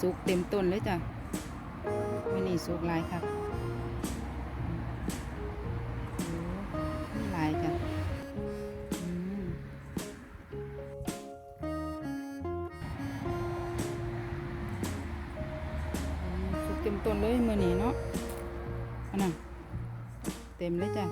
สุกเต็มต้นเลยจ้ะมื่อนี้สุกหลายครับหลายจ้ะสุกเต็มต้นเลยมื่อนี้เนาะอันน่ะเต็มเลยจ้ะ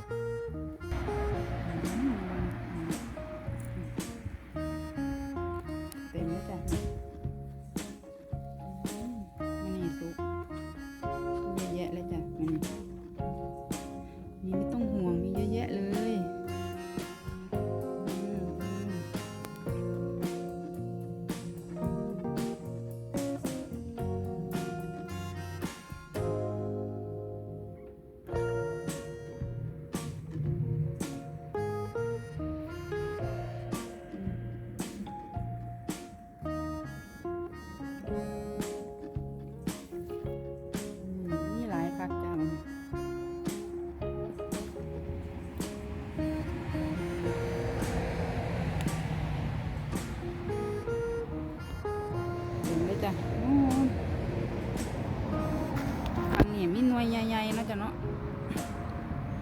จ้ะเนาะ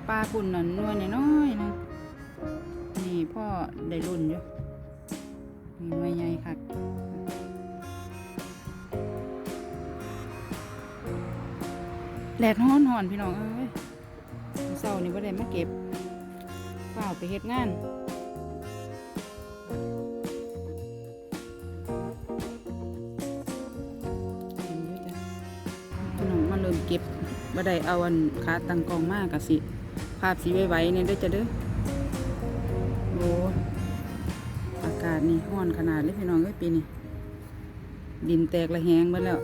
ปลาปุ่นน่ะนวยน้อยๆนะนี่พ่อได้รุ่นอยู่มีหน่ใหญ่คักแดดฮ้อนหอนพี่น้องเอ้ยเศร้านี่บ่ได้มาเก็บเปล่าไปเฮ็ดงานเห็นอยู่จ้ะพี่น้องมาเริ่มเก็บ บ่ได้เอาอันขาตั้งกองมากกะสิ ภาพสีไว้ๆเนี่ยเด้จะเด้อโอ้อากาศนี่ฮ้อนขนาดเลยพี่น้องเอ้ยปีนี้ดินแตกระแหงหมดแล้ว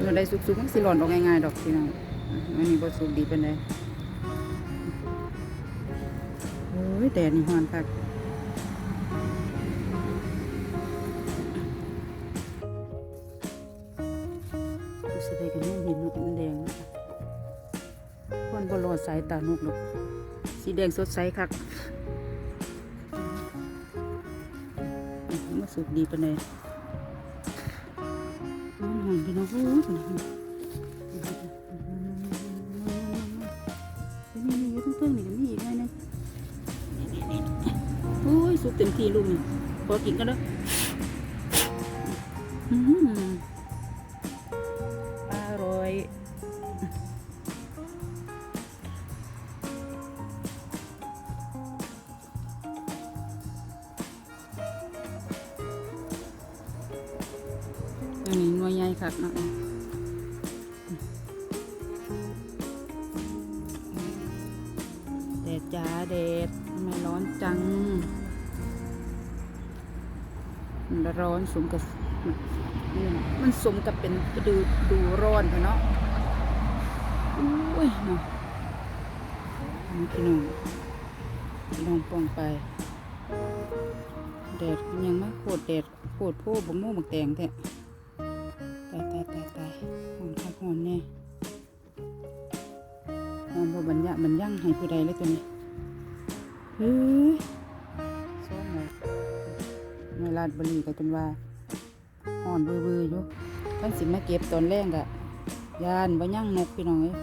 เงินได้สุกๆมันสิหล่อนออกง่ายๆดอกพี่น้องอันมีบ่สุกดีเป็นไดโอ้ยแดดนี่ฮ้อนคัก สิได้กันแน่เห็นนกมันแดงนะคนบรอดสายตานกดอกสีแดงสดใสคักมมันสุกดีเป็นไดมันหอนพี่น้องโอ้ยพี่ยนี่นี่อยู่เพิ่งๆนี่ก็มีอีกไงนะนี่ๆๆโอ้ยสุกเต็มที่ลูกนี่พอกินกันเด้ออืม อันนี้หนัวใหญ่คักเนาะแดดจ้าแดดไม่ร้อนจัง มันร้อนสมกับ มันสมกับเป็นฤดูดูร้อนเนาะอุ้ยเนาะนี่พี่น้องพี่น้องปองไปแดดยังมาโคตรแดดโคตรโพบะโม่บักแตงแท้ ตายตายตายตายหอนคักหอนแน่หอนบ่บรรยะบรรยั่งให้ผู้ใดเลยตัวนี้เฮ้ยซ้อมเลยเวลาดบรีก็จนว่าหอนเบื่อๆอยู่ท่านสิมาเก็บตอนแรกอะยานบ่ยั่งนกพี่น้องเอ้ย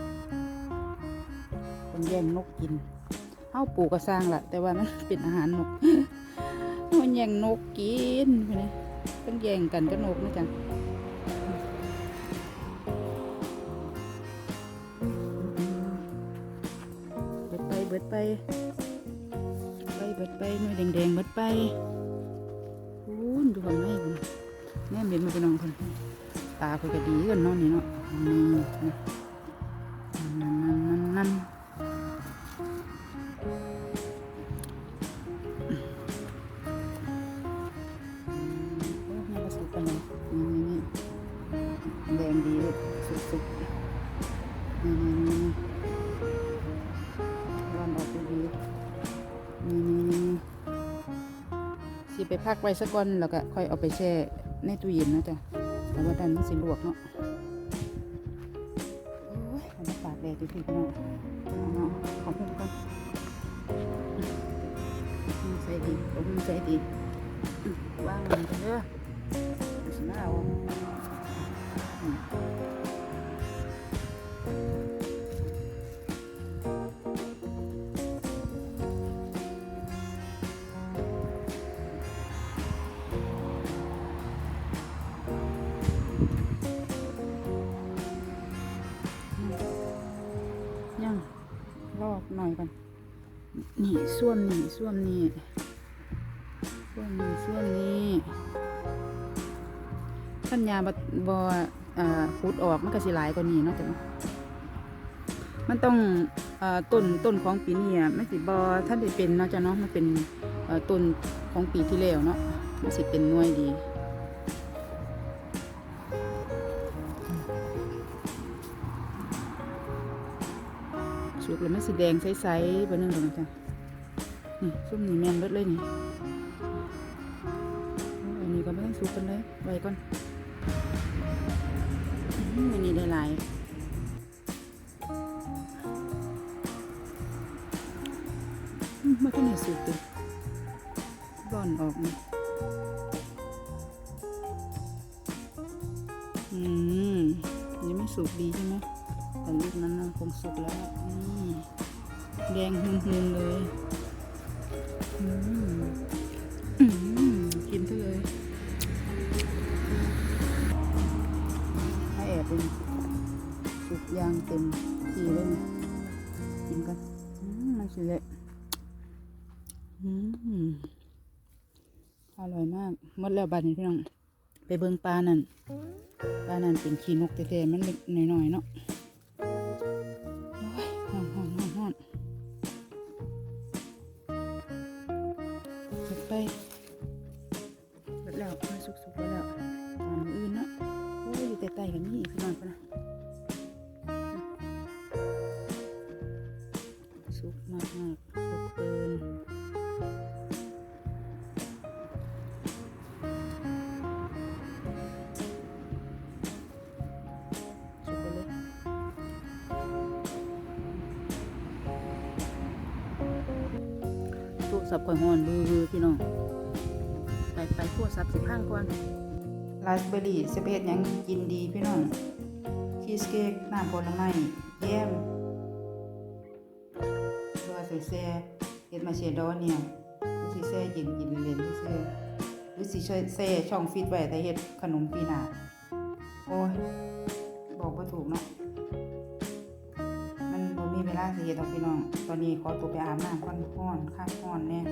คนแย่งนกกินเฮาปลูกก็สร้างละแต่ว่ามันเป็นอาหารนกมันแย่งนกกินไปเลยต้องแย่งกันกับนกนะจ๊ะ ไปไปเบิดไปหน่วยแดงๆเบิดไปอู้นดูคนไหมคนแม่เบ็นมาไปน้องคนตาคนก็ดีกันนอนนี่เนาะนี่ สิไปพักไว้สักก่อนแล้วก็ค่อยเอาไปแช่ในตู้เย็นนะจ๊ะแต่ว่าดันมันสิลวกเนาะโอ้ยเอามาตากแดดดีๆพี่น้องเอาเนาะขอบคุณก่อนใส่ดีขอบคุณใส่ดีอืมวางมันกันเด้อสิม นี่ส่วมนี่ส่วมนี่ส่วมนี่ส่วมนี่ขั้นยาบบบอ่าขุดออกมันก็สิหลายกว่านี้เนาะจ้ะเนาะมันต้องเอ่อต้นต้นของปีนี้อะมันสิบอท่านได้เป็นเนาะจ้ะเนาะมันเป็นเอ่อต้นของปีที่แล้วเนาะมันสิเป็นหน่วยดีสุกแล้วมันสีแดงใสๆไปนึงตรงนั้นจ้ะ นี่ส้มนี่แมนเบิดเลยนี่อ้อันนี้ก็ไม่ต้องสุกกันเลยไว้ก่อนอื้ออันนี้ได้หลายอื้อมันก็เนี่ยสุกเลยร่อนออกนี่อืมยังไม่สุกดีใช่ไหมแต่ลูกนั้นคงสุกแล้วนี่แดงหุ่นๆเลย กินซะเลยให้แอบเป็นสุกยางเต็มทีเลยนะกินกันมันสิเละอร่อยมากหมดแล้วบัดนี้พี่น้อง ไปเบิงปลานั่นปลานั่นเป็นขี้นกแท้ๆมันเล็กหน่อยๆเนาะ สุกไปแล้วมาสุกสุกไปแล้วตามออื่นเนาะโอ้ยอยู่แต่ไตกันนี่อีก ศัพท์ข่อยฮ้อนบือบือพี่น้อง ไปไปโทรศัพท์สิพังก่อนราสเบอร์รี่สเอ็ดยังกินดีพี่น้อง ชีสเค้กน้ำผลไม้แยมตัวใส่แซ่เฮ็ดมาเชดอเนี่ยหรือสิแซ่เย็นกินเล่นๆซื่อหรือสิช่วยแซ่ช่องฟิตไว้แต่เฮ็ดขนมปีหน้าโอ้ย บอกบ่ถูกเนาะ ลาสิเฮ็ดดอกพี่น้อง ตอนนี้ขอตัวไปอาบน้ำค่อนพ่อนข้าพ่อนเนี่ย